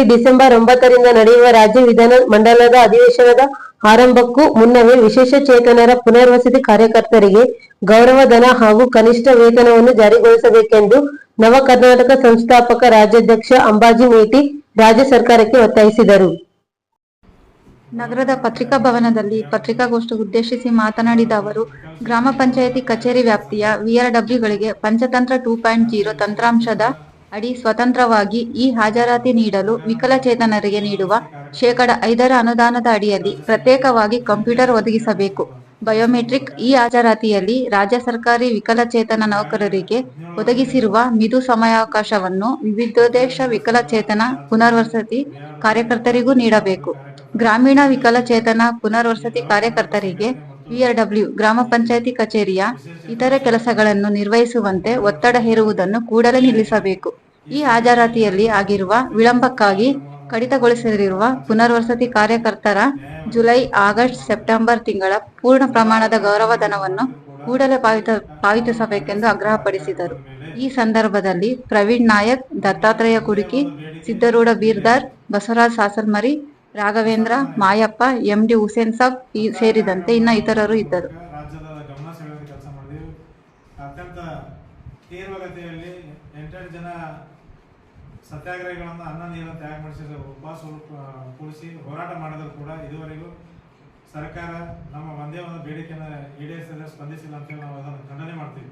December ಒಂಬತ್ತರಿಂದ ನಡೆಯುವ ರಾಜ್ಯ ವಿಧಾನ ಮಂಡಲದ ಅಧಿವೇಶನದ ಆರಂಭಕ್ಕೂ ಮುನ್ನವೇ ವಿಶೇಷ ಚೇತನರ ಪುನರ್ವಸತಿ ಕಾರ್ಯಕರ್ತರಿಗೆ ಗೌರವಧನ ಹಾಗೂ ಕನಿಷ್ಠ ವೇತನವನ್ನು ಜಾರಿಗೊಳಿಸಬೇಕೆಂದು ನವ ಕರ್ನಾಟಕ ಸಂಸ್ಥಾಪಕ ರಾಜ್ಯಾಧ್ಯಕ್ಷ ಅಂಬಾಜಿ ಮೇಟಿ ರಾಜ್ಯ ಸರ್ಕಾರಕ್ಕೆ ಒತ್ತಾಯಿಸಿದರು. ನಗರದ ಪತ್ರಿಕಾ ಭವನದಲ್ಲಿ ಪತ್ರಿಕಾಗೋಷ್ಠಿ ಉದ್ದೇಶಿಸಿ ಮಾತನಾಡಿದ ಅವರು, ಗ್ರಾಮ ಪಂಚಾಯಿತಿ ಕಚೇರಿ ವ್ಯಾಪ್ತಿಯ ವಿಆರ್ಡಬ್ಲ್ಯೂಗಳಿಗೆ ಪಂಚತಂತ್ರ ಟೂ ಪಾಯಿಂಟ್ ಜೀರೋ ತಂತ್ರಾಂಶದ ಅಡಿ ಸ್ವತಂತ್ರವಾಗಿ ಈ ಹಾಜರಾತಿ ನೀಡಲು ವಿಕಲಚೇತನರಿಗೆ ನೀಡುವ ಶೇಕಡ ಐದರ ಅನುದಾನದ ಅಡಿಯಲ್ಲಿ ಪ್ರತ್ಯೇಕವಾಗಿ ಕಂಪ್ಯೂಟರ್ ಒದಗಿಸಬೇಕು. ಬಯೋಮೆಟ್ರಿಕ್ ಈ ಹಾಜರಾತಿಯಲ್ಲಿ ರಾಜ್ಯ ಸರ್ಕಾರಿ ವಿಕಲಚೇತನ ನೌಕರರಿಗೆ ಒದಗಿಸಿರುವ ಮಿದು ಸಮಯಾವಕಾಶವನ್ನು ವಿವಿಧೋದ್ದೇಶ ವಿಕಲಚೇತನ ಪುನರ್ವಸತಿ ಕಾರ್ಯಕರ್ತರಿಗೂ ನೀಡಬೇಕು. ಗ್ರಾಮೀಣ ವಿಕಲಚೇತನ ಪುನರ್ವಸತಿ ಕಾರ್ಯಕರ್ತರಿಗೆ ವಿಆರ್ಡಬ್ಲ್ಯೂ ಗ್ರಾಮ ಪಂಚಾಯಿತಿ ಕಚೇರಿಯ ಇತರೆ ಕೆಲಸಗಳನ್ನು ನಿರ್ವಹಿಸುವಂತೆ ಒತ್ತಡ ಹೇರುವುದನ್ನು ಕೂಡಲೇ ನಿಲ್ಲಿಸಬೇಕು. ಈ ಹಾಜರಾತಿಯಲ್ಲಿ ಆಗಿರುವ ವಿಳಂಬಕ್ಕಾಗಿ ಕಡಿತಗೊಳಿಸಲಿರುವ ಪುನರ್ವಸತಿ ಕಾರ್ಯಕರ್ತರ ಜುಲೈ, ಆಗಸ್ಟ್, ಸೆಪ್ಟೆಂಬರ್ ತಿಂಗಳ ಪೂರ್ಣ ಪ್ರಮಾಣದ ಗೌರವಧನವನ್ನು ಕೂಡಲೇ ಪಾವಿತ, ಪಾವತಿಸಬೇಕೆಂದು ಆಗ್ರಹಪಡಿಸಿದರು. ಈ ಸಂದರ್ಭದಲ್ಲಿ ಪ್ರವೀಣ್ ನಾಯಕ್, ದತ್ತಾತ್ರೇಯ ಕುಡುಕಿ ಸಿದ್ದರೂಢ ಬೀರ್ದಾರ್, ಬಸವರಾಜ್ ಸಾಸಲ್ಮರಿ ರಾಘವೇಂದ್ರ, ಮಾಯಪ್ಪ, ಎಂಡಿ ಹುಸೇನ್ ಸಾಬ್ ಸೇರಿದಂತೆ ಇನ್ನ ಇತರರು ಇದ್ದರು. ತೀವ್ರಗತಿಯಲ್ಲಿ ಎಂಟೆಂಟು ಜನ ಸತ್ಯಾಗ್ರಹಿಗಳನ್ನು ಅನ್ನ, ನೀರನ್ನು ತ್ಯಾಗ ಮಾಡಿಸಿದ ಉಪವಾಸ ಕೂಡಿಸಿ ಹೋರಾಟ ಮಾಡಿದ್ರು ಕೂಡ ಇದುವರೆಗೂ ಸರ್ಕಾರ ನಮ್ಮ ಒಂದೇ ಒಂದು ಬೇಡಿಕೆಯನ್ನು ಈಡೇರಿಸದೆ ಸ್ಪಂದಿಸಿಲ್ಲ ಅಂತೇಳಿ ನಾವು ಅದನ್ನು ಖಂಡನೆ ಮಾಡ್ತೀವಿ.